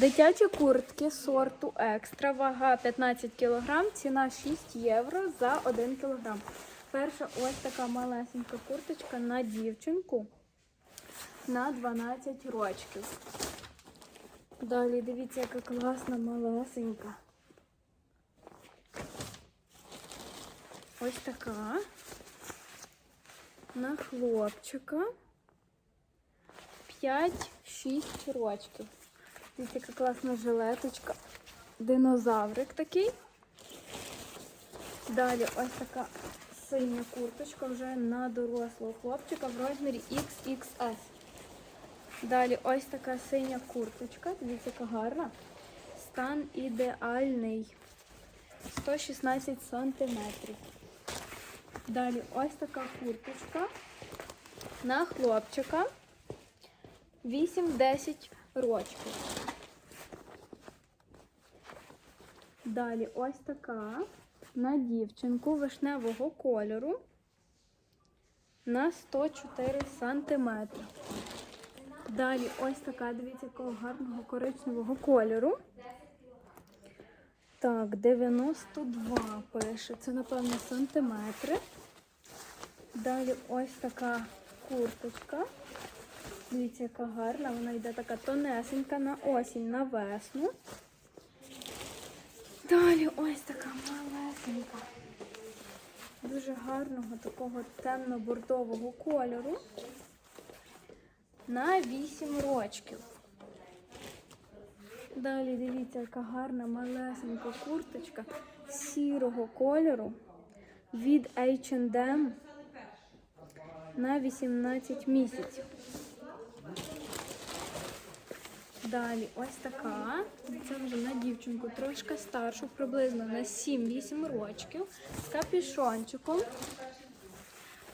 Дитячі куртки сорту екстра, вага 15 кг, ціна 6 євро за 1 кг. Перша ось така малесенька курточка на дівчинку на 12 рочків. Далі дивіться, яка класна малесенька. Ось така. На хлопчика 5-6 рочків. Дивіться, яка класна жилеточка. Динозаврик такий. Далі ось така синя курточка вже на дорослого хлопчика в розмірі XXS. Далі ось така синя курточка. Дивіться, яка гарна. Стан ідеальний. 116 сантиметрів. Далі ось така курточка на хлопчика 8-10 рочків. Далі ось така на дівчинку вишневого кольору на 104 сантиметри. Далі ось така, дивіться, якого гарного коричневого кольору. Так, 92 пише. Це, напевно, сантиметри. Далі ось така курточка. Дивіться, яка гарна. Вона йде така тонесенька на осінь, на весну. Далі ось така малесенька. Дуже гарного такого темно-бордового кольору. На 8 рочків. Далі дивіться, яка гарна малесенька курточка сірого кольору від H&M на 18 місяців. Далі ось така. Це вже на дівчинку трошки старшу, приблизно на 7-8 років з капюшончиком.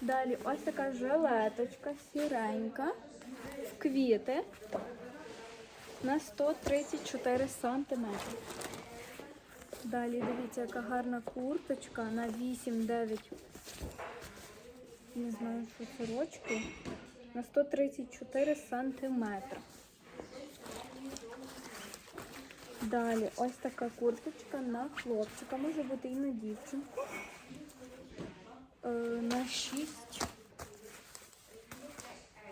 Далі ось така жилеточка сіренька в квіти на 134 сантиметри. Далі дивіться, яка гарна курточка на 8-9. Не знаю, що це рочки. На 134 сантиметри. Далі ось така курточка на хлопчика, може бути і на дівчинку. Е, на 6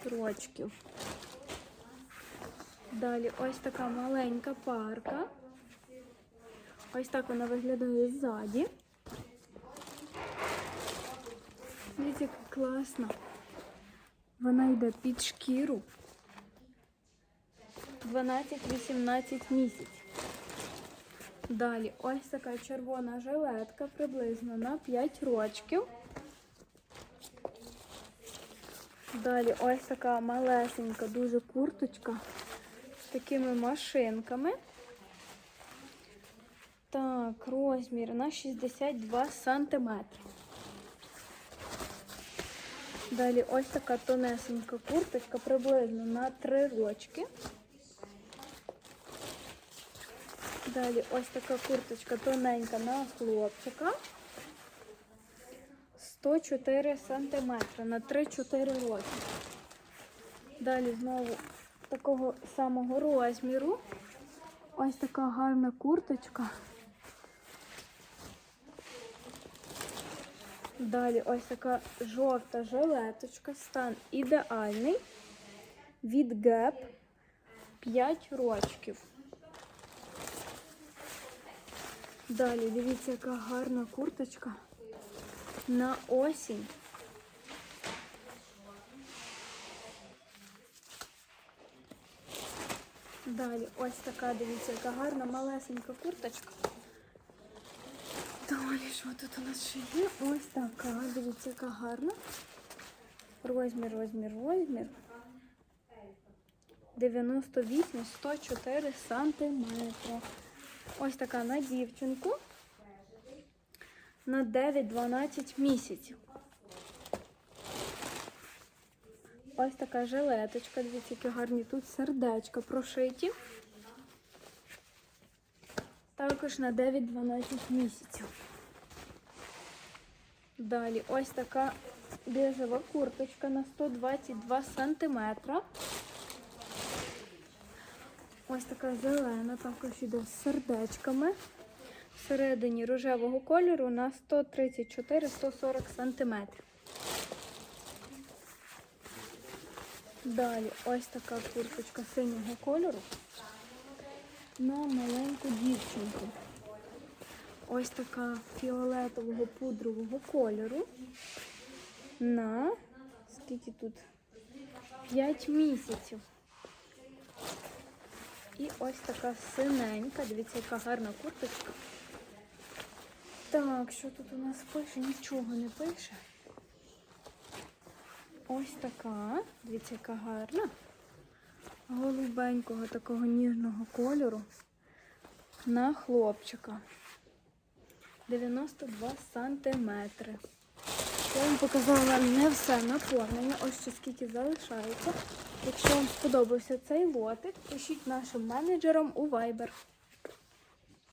рочків. Далі ось така маленька парка. Ось так вона виглядає ззаді. Дивіться, яка класна. Вона йде під шкіру. 12-18 місяців. Далі ось така червона жилетка приблизно на 5 рочків. Далі ось така малесенька дуже курточка з такими машинками. Так, розмір на 62 сантиметри. Далі ось така тонесенька курточка приблизно на 3 рочки. Далі ось така курточка тоненька на хлопчика. 104 сантиметри на 3-4 роки. Далі знову такого самого розміру. Ось така гарна курточка. Далі ось така жовта жилеточка, стан ідеальний. Від Gap 5 рочків. Далі дивіться, яка гарна курточка на осінь. Далі ось така, дивіться, яка гарна малесенька курточка. Далі, що тут у нас ще є? Ось така, дивіться, яка гарна. Розмір, розмір, розмір. 98-104 сантиметри. Ось така на дівчинку. На 9-12 місяців. Ось така жилеточка. Дивіться, які гарні тут сердечка прошиті. Також на 9-12 місяців. Далі ось така біжева курточка на 122 сантиметра. Ось така зелена, також іде з сердечками. Всередині рожевого кольору на 134-140 см. Далі ось така курточка синього кольору на маленьку дівчинку. Ось така фіолетового пудрового кольору на скільки тут? 5 місяців. Ось така синенька. Дивіться, яка гарна курточка. Так, що тут у нас пише? Нічого не пише. Ось така. Дивіться, яка гарна. Голубенького такого ніжного кольору. На хлопчика. 92 сантиметри. Я вам показала вам не все наповнення, ось ще скільки залишається. Якщо вам сподобався цей лотик, пишіть нашим менеджерам у Viber.